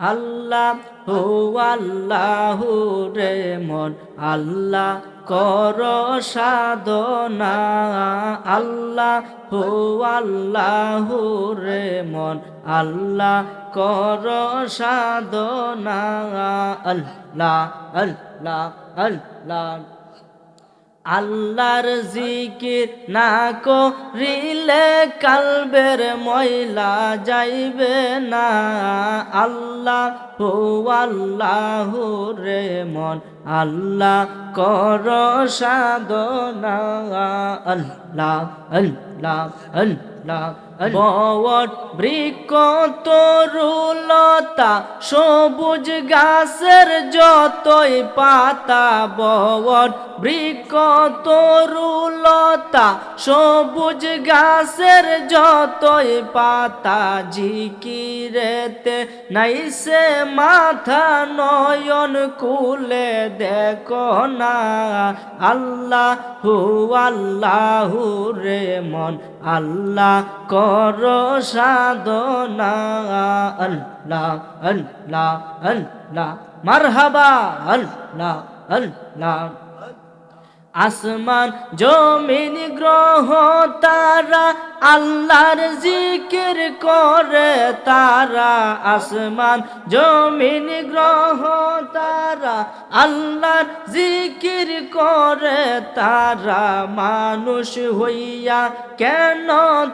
আল্লাহ, হো আল্লাহ রে মন, আল্লাহ কর সাধনা, আল্লাহ হো আল্লাহ রে মন, আল্লাহ কর সাধনা, আল্লাহ আল্লাহ আল্লাহ। আল্লাহর জিকির না করিলে কালবের ময়লা যাইবে না। আল্লাহ হো আল্লাহ রে মন আল্লাহ কর সাধনা, আল্লাহ আল্লাহ আল্লাহ বট বৃক্ষ তরুলতা সবুজ গাছের যতই পাতা বট বৃক্ষ তরুলতা সবুজ গাছের যতই পাতা, জিকিরেতে নাইসে মাথা নয়ন কুলে দেখো না, আল্লাহ হু আল্লাহ রে মন, আল্লাহ কর সাধনা, আল্লাহ আল্লাহ আল্লাহ, মারহাবা, আল্লাহ আল্লাহ। আসমান, জমিন, গ্রহ, তারা আল্লাহর জিকির করে তারা আসমান, জমিন গ্রহ তারা। আল্লাহর জিকির করে তারা মানুষ হইয়া, কেন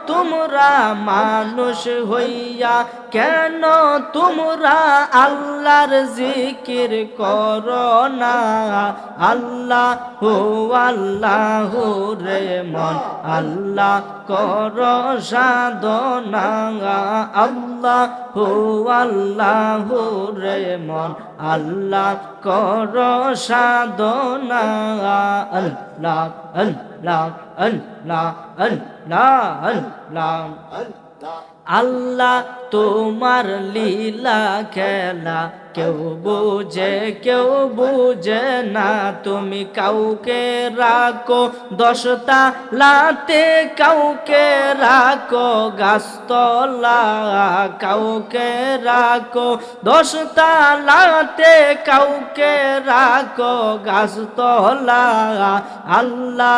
তোমরা মানুষ হইয়া, কেন তোমরা আল্লাহর জিকির করো না? আল্লাহ হো আল্লাহ রে মন, আল্লাহ কর সাধনা আল্লাহ হো আল্লাহ রে মন আল্লাহ কর সাধনা আল্লাহ আল্লাহ আল্লাহ আল্লাহ আল্লাহ। আল্লাহ তোমার লীলা খেলা কেউ বুঝে কেউ বুঝে না। তুমি কাউকে রাখো, দশটা লাতে কাউকে রাখো, গাছতলা কাউকে রাখো, দশটা লাতে কাউকে রাখো, গাছতলা, আল্লাহ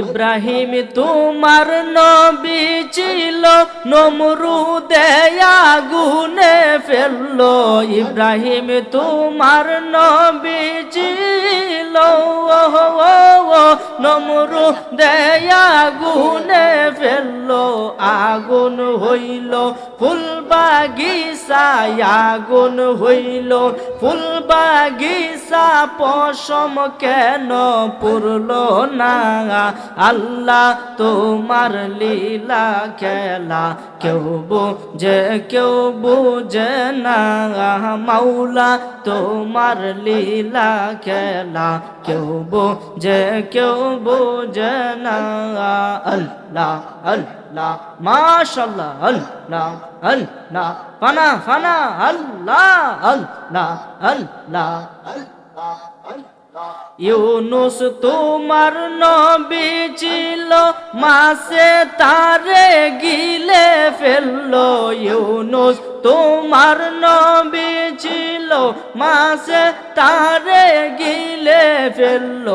ইব্রাহিম, তোমার নবী ছিল নমরু দেয়া আগুনে ফেলল। ইব্রাহিম, তোমার নবী ছিল নমরু আগুনে ফেলল। আগুন হইল ফুল বাগিচায় আগুন হইল ফুল বাগিচা পশম কেন পুরল না? আল্লাহ তোমার লীলা খেলা। কেউ বুঝে কেউ বুঝে না, মাওলা তোমার লীলা খেলা। কেউ বুঝে কেউ বুঝে না, আল্লাহ আল্লাহ, মাশাল্লাহ, আল্লাহ আল্লাহ, ফানা ফানা আল্লাহ আল্লাহ আল্লাহ। ইউনুস তোমার নবী ছিল, মাসে তারে গিলে ফেলল। ইউনুস তোমার নবী ছিল, মাসে তারে গিলে ফেলল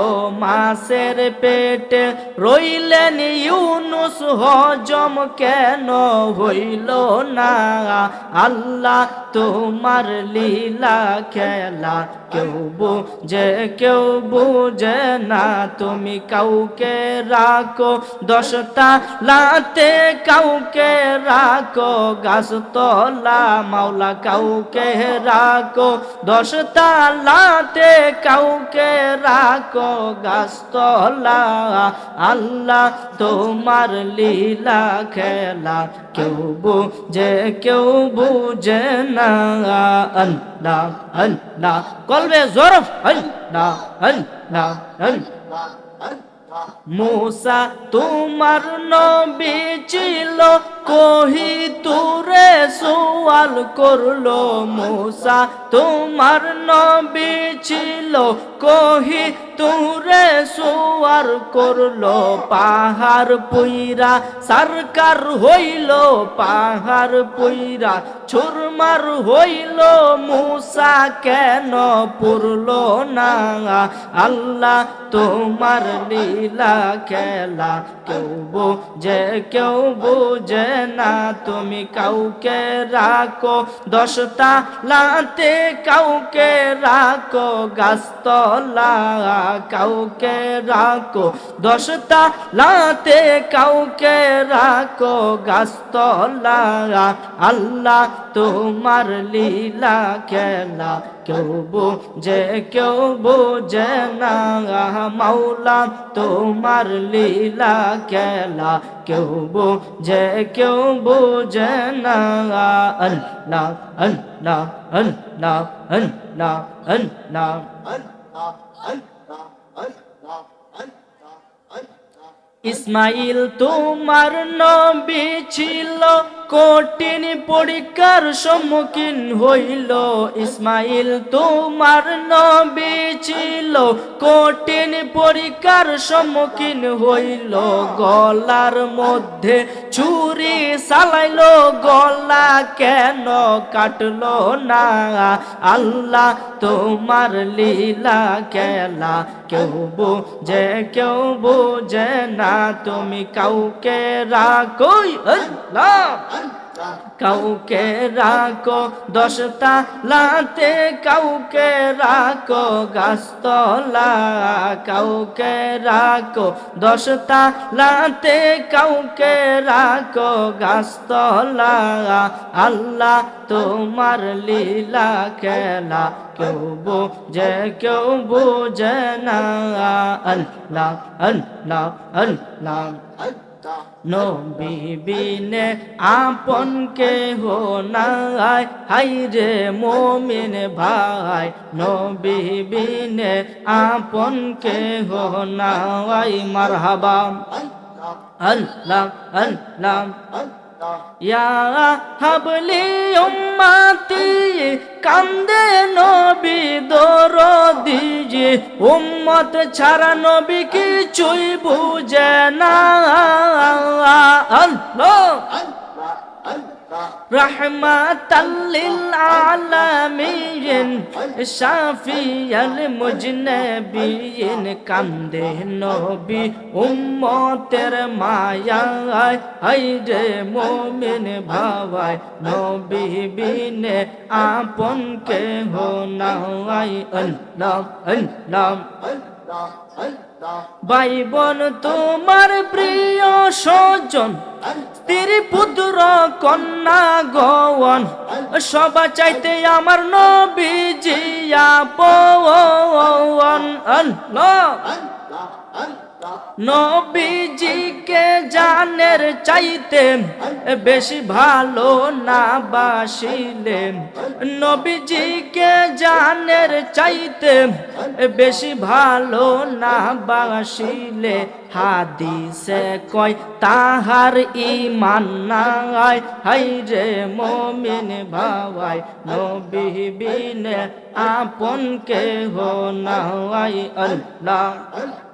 মাসের পেটে। রইলেন ইউনুস, হজম কেন হইল না? আল্লাহ তোমার লীলা খেলা কেউ বুঝে কেউ বুঝে না। তুমি কাউকে রাখো, দশটা লাতে কাউকে রাখো, গাছতলা মাওলা কাউকে রাখো, দশটা লাতে কাউকে রাখো গাছতলা, আল্লাহ তোমার লীলা খেলা। কেউ বুঝে কেউ বুঝে না। আল্লাহ আল্লাহ, কলবে জরফ। আল্লাহ আল্লাহ আল্লাহ। মুসা তোমার নবী ছিল, কহি তুরে সুয়াল করল মুসা। তোমার নবী ছিল কহি, তুরে সুয়ার করল পাহাড় পুইরা। সরকার হইল পাহাড় পুইরা। ছুরমার হইল মুসা কেন পুরলো না? আল্লাহ তোমার লীলা খেলা। কেউ বোঝে কেউ বোঝে না, তুমি কাউকে রাখো দশটা লাতে কাউকে রাখো, গাছতলা কাউকে রাখো, দশটা লাতে কাউকে রাখো, গাছতলা। আল্লাহ তোমার লীলা খেলা কেউ বোঝে কেউ বোঝে না। মাওলা, তোমার লীলা খেলা। কেউ বোঝে কেউ বোঝে না। আল্লাহ আল্লাহ আল্লাহ আল্লাহ আল্লাহ। ইসমাইল তোমার নবী ছিল। কঠিন পরীক্ষার সম্মুখীন হইল। ইসমাইল তোমার নবী ছিল। কঠিন পরীক্ষার সম্মুখীন হইল। গলার মধ্যে ছুরি সালাইলো গলা কেন কাটলো না? আল্লাহ তোমার লীলা খেলা, কেউ বোঝে কেউ বোঝে না। তুমি কাউকে রাখো আল্লাহ। কাউকে রাখো, দশটা লাতে কাউকে রাখো, গাছতলা, কাউকে রাখো, দশটা লাতে কাউকে রাখো, গাছতলা। আল্লাহ তোমার লীলা খেলা, কেউ বোঝে কেউ বোঝে না। আল্লাহ আল্লাহ আল্লাহ। নবী বিনে আপন কে হো নাই। হাই রে মোমিন ভাই, নবী বিনে আপন কে হো নাই। মারহাবা। আল্লাহ আল্লাহ। ইয়া হাবলি উম্মতি, কান্দে নবী দরদি। যে উম্মত ছাড়া নবী কিছুই বুঝে না। আল্লাহ। রহমাতাল্লিল আলামিন শাফিয়াল মুজনবিয়িন কান্দে নবী উম্মতের মায়ায় হাই রে মুমিন ভাবাই নবী বিনে আপন কে হো নাই, আল্লাহ আল্লাহ। ভাই বোন তোমার প্রিয় স্বজন স্ত্রী পুত্র কন্যা গওয়ান সবা চাইতে আমার নবী জিয়া পন আল্লাহ নবীজিকে জানের চাইতে বেশি ভালো না বাসিলে নবীজিকে জানের চাইতে বেশি ভালো না বাসিলে হাদিসে কয়, তাহার ইমান নাই, হাই রে মমিন ভাবাই নবী বিনে আপন কে হো নাই, আল্লাহ